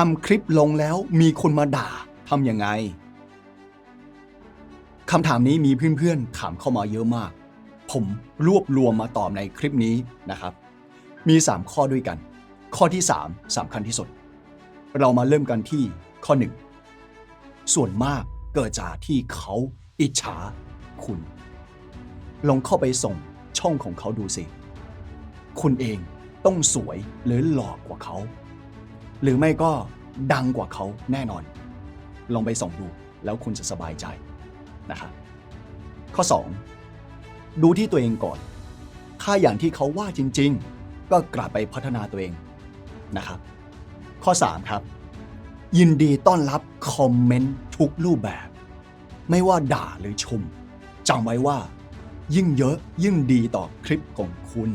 ทำคลิปลงแล้วมีคนมาด่าทำยังไงคำถามนี้มีเพื่อนๆถามเข้ามาเยอะมาก ผมรวบรวมมาตอบในคลิปนี้นะครับ มี 3 ข้อด้วยกัน ข้อที่ 3สำคัญที่สุด เรามาเริ่มกันที่ข้อ 1 ส่วนมากเกิดจากที่เขาอิจฉาคุณ ลองเข้าไปส่งช่องของเขาดูสิ คุณเองต้องสวยหรือหล่อกว่าเขา หรือไม่ก็ดังกว่าเขาแน่นอน ลองไปส่องดูแล้วคุณจะสบายใจนะครับข้อ 2 ดูที่ตัวเองก่อน ถ้าอย่างที่เขาว่าจริง ๆ ก็กลับไปพัฒนาตัวเองนะครับ ข้อ 3 ครับ ยินดีต้อนรับคอมเมนต์ทุกรูปแบบ ไม่ว่าด่าหรือชมจำไว้ว่า ยิ่งเยอะยิ่งดีต่อคลิปของคุณ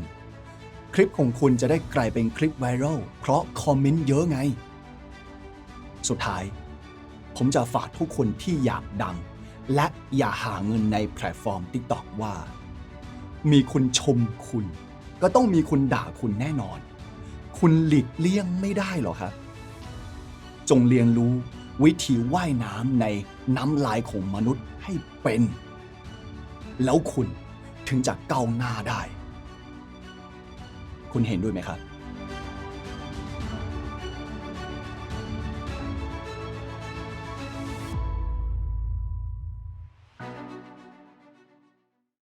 คลิปของคุณจะได้กลายเป็นคลิปไวรัลเพราะคอมเมนต์เยอะไง สุดท้าย ผมจะฝากทุกคนที่อยากดัง และอยากหาเงินในแพลตฟอร์ม TikTok ว่า มีคนชมคุณ ก็ต้องมีคนด่าคุณแน่นอน คุณหลีกเลี่ยงไม่ได้หรอครับ จงเรียนรู้วิธีว่ายน้ำในน้ำลายของมนุษย์ให้เป็น แล้วคุณถึงจะก้าวหน้าได้ คุณเห็นด้วยไหมครับ